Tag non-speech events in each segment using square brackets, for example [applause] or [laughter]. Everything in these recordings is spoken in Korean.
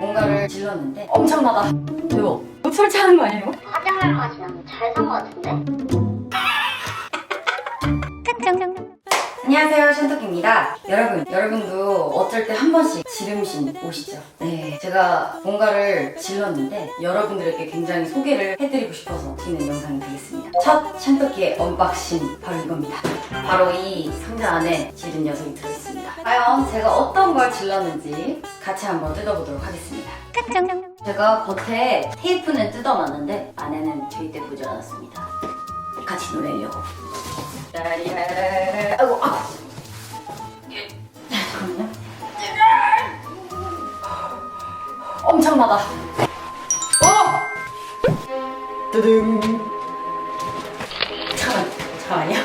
뭔가를 질렀는데 엄청나다. 대박. 못 설치하는 거 아니에요? 화장을 하시면 잘산 것 같은데? 안녕하세요 션토끼입니다. 여러분 여러분도 어쩔 때 한 번씩 지름신 오시죠? 네 제가 뭔가를 질렀는데 여러분들에게 굉장히 소개를 해드리고 싶어서 찍는 영상이 되겠습니다. 첫 션토끼의 언박싱 바로 이겁니다. 바로 이 상자 안에 지른 녀석이 들어있습니다. 과연 제가 어떤 걸 질렀는지 같이 한번 뜯어보도록 하겠습니다. 제가 겉에 테이프는 뜯어놨는데 안에는 절대 보지 않았습니다. 같이 노래려고 따라리라 엄청나다. 어! 뜨등. 잠깐만, 잠깐만요.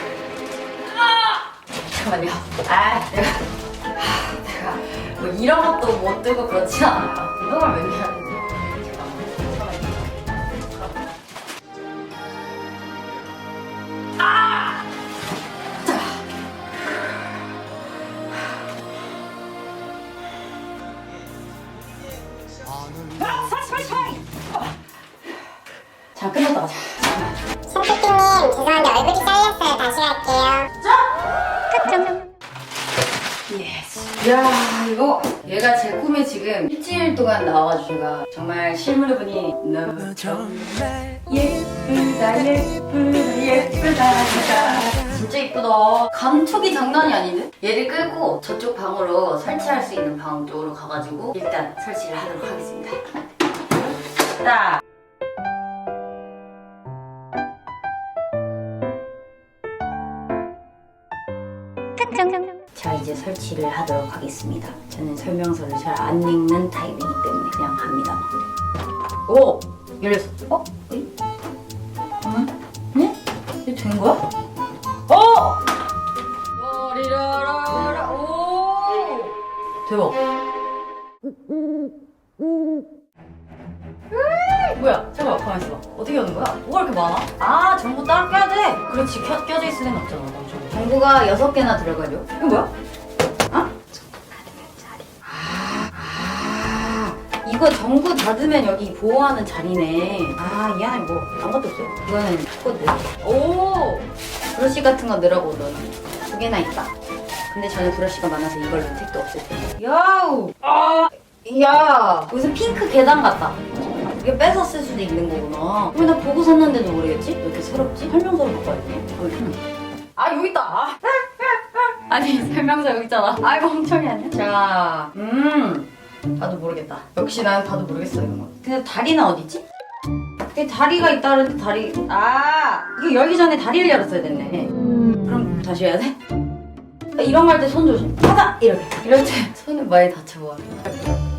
아! 잠깐만요. 아, 내가, 아, 내가 뭐 이런 것도 못 들고 그렇지 않아요. 운동을 몇년 자, 끝났다 가자. 신토끼님 죄송한데 얼굴이 잘렸어요. 다시 할게요. 예스. 야 이거 얘가 제 꿈에 지금 일주일 동안 나와가지고 제가 정말 실물을 보니 너무 정말 예쁘다 예쁘다 예쁘다. 진짜 진짜 이쁘다. 감촉이 장난이 아닌데? 얘를 끌고 저쪽 방으로 설치할 수 있는 방 쪽으로 가가지고 일단 설치를 하도록 하겠습니다. 딱 자 이제 설치를 하도록 하겠습니다. 저는 설명서를 잘 안 읽는 타입이기 때문에 그냥 합니다. 오 열렸어. 어? 어이? 잠깐만. 네? 이게 된 거야? 어! 머리라라라 오 대박. 으이, 뭐야? 잠깐만 가만 있어봐. 어떻게 하는 거야? 뭐가 이렇게 많아? 아 전부 따로 껴야 돼. 그렇지 켜, 껴져 있을 리는 없잖아. 나 전부. 전구가 여섯 개나 들어가죠. 이거 뭐야? 어? 아, 아, 이거 전구 닫으면 여기 보호하는 자리네. 아, 이 안에 뭐 아무것도 없어요. 이거는 코드. 오! 브러쉬 같은 거 넣으라고 넣어두 개나 있다. 근데 저는 브러쉬가 많아서 이걸로 택도 없을 텐데. 야우! 아! 야! 무슨 핑크 계단 같다. 이게 뺏어 쓸 수도 있는 거구나. 왜 나 보고 샀는데도 모르겠지? 왜 이렇게 새롭지? 설명서를 바꿔야 돼. 아, 여기 있다. 아. [laughs] 아니 설명서 여기 있잖아. 아이고 멍청이 아니야? 자, 음, 봐도 모르겠다. 역시 난 봐도 모르겠어 이런 거. 근데 다리는 어디 있지? 그 다리가 있다는데 다리. 아, 이거 열기 전에 다리를 열었어야 됐네. 그럼 다시 해야 돼? 이런 거 할 때 손 조심. 하다 이렇게. 이럴 때 손을 많이 다쳐봐.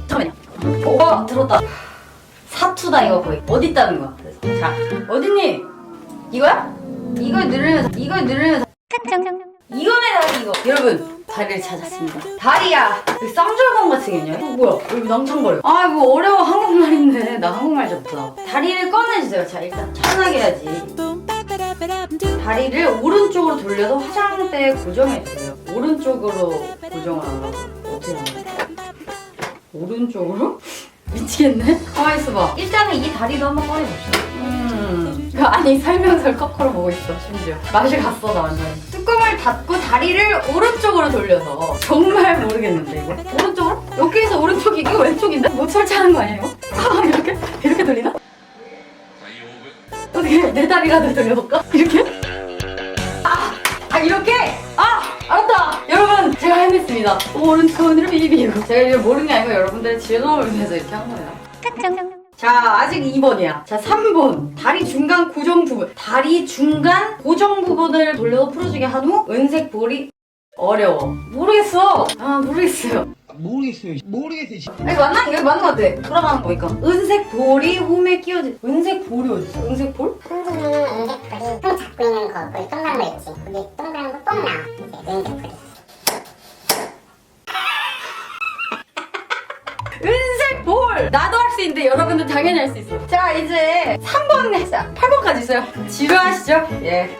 잠깐만요. 오, 들었다. 사투다 이거 거의. 어디 있다는 거야? 그래서 자, 어딨니? 이거야? 이걸 누르면서 이걸 누르면서. 이거네 다리 이거. 여러분 다리를 찾았습니다. 다리야 쌍절곤 같이 생겼냐? 이거 뭐야? 여기 낭창거려. 아 이거 어려워. 한국말인데. 나 한국말 좀 못하나 다리를 꺼내주세요. 자 일단 편하게 해야지. 다리를 오른쪽으로 돌려서 화장대에 고정해주세요. 오른쪽으로 고정을 하라고. 어떻게 하는 거야? 오른쪽으로? 미치겠네 가만히 있어봐 일단은 이 다리도 한번 꺼내봅시다 음 아니 설명서를 거꾸로 보고 있어 심지어 맛이 갔어 나 완전히 뚜껑을 닫고 다리를 오른쪽으로 돌려서 정말 모르겠는데 이거 오른쪽으로? 여기에서 오른쪽이 이거 왼쪽인데? 못 설치하는 거 아니에요? 아 이렇게? 이렇게 돌리나? 어떻게 내 다리라도 돌려볼까? 이렇게? 아! 아 이렇게? 해냈습니다 오른손으로 비비고 제가 이제 모르는 게 아니고 여러분들의 즐거움을 위해서 이렇게 한 거예요 자, 아직 2번이야. 자, 3번. 다리 중간 고정 부분. 다리 중간 고정 부분을 돌려서 풀어주게 한 후 은색 볼이 어려워. 모르겠어. 아, 모르겠어요. 모르겠어요. 모르겠어요. 아, 이거 맞나? 이거 맞는 것 같아. 돌아가는 거니까. 은색 볼이 홈에 끼워진. 은색 볼이 어딨어? 은색 볼? 한국은 은색불이 똥 잡고 있는 거 거기 동그란 거 있지 거기 동그란 거똥 나와 이제 은색불이 나도 할 수 있는데 여러분들 당연히 할 수 있어. 자, 이제 3번 했어. 8번까지 있어요. 지루하시죠? 예.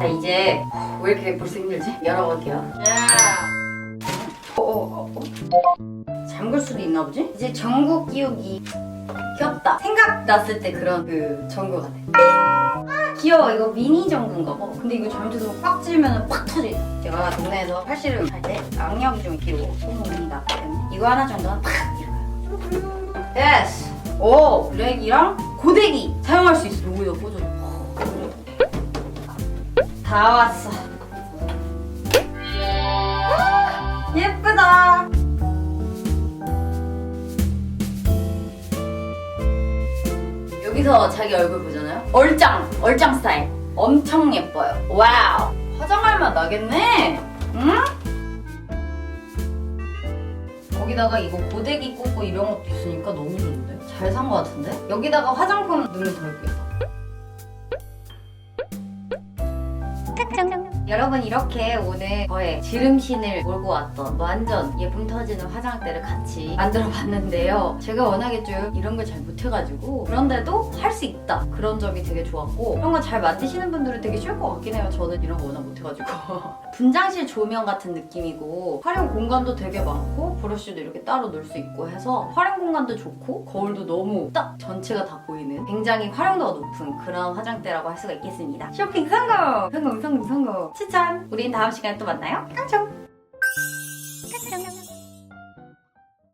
자, 이제 왜 이렇게 벌써 힘들지? 열어볼게요. 야. 어, 어, 어, 어. 잠글 수도 있나 보지? 이제 전구 끼우기. 귀엽다. 생각 났을 때 그런 그 전구 같아. 아, 귀여워. 이거 미니 전구인가 봐. 근데 이거 잘못해서 꽉 찌면 팍 터져. 제가 동네에서 팔씨름 할 때 악력이 좀 손목이 나기 때문에 이거 하나 정도는 팍 이거요. 예스. 오, 블랙이랑 고데기 사용할 수 있어. 여기다 꽂아. 다 왔어. 아, 예쁘다. 여기서 자기 얼굴 보잖아요. 얼짱, 얼짱 스타일. 엄청 예뻐요. 와우. 화장할 맛 나겠네. 응? 거기다가 이거 고데기 꽂고 이런 것도 있으니까 너무 좋은데? 잘 산 것 같은데? 여기다가 화장품 넣으면 더 예쁘겠다. 여러분 이렇게 오늘 저의 지름신을 몰고 왔던 완전 예쁨 터지는 화장대를 같이 만들어 봤는데요. 제가 워낙에 좀 이런 걸 잘 못해가지고 그런데도 할 수 있다 그런 점이 되게 좋았고 이런 거 잘 만드시는 분들은 되게 쉬울 것 같긴 해요. 저는 이런 거 워낙 못해가지고 [laughs] 분장실 조명 같은 느낌이고 활용 공간도 되게 많고 브러쉬도 이렇게 따로 놓을 수 있고 해서 활용 공간도 좋고 거울도 너무 딱 전체가 다 보이는 굉장히 활용도가 높은 그런 화장대라고 할 수가 있겠습니다. 쇼핑 성공! 성공 성공! 추천! 우린 다음 시간에 또 만나요. 안녕!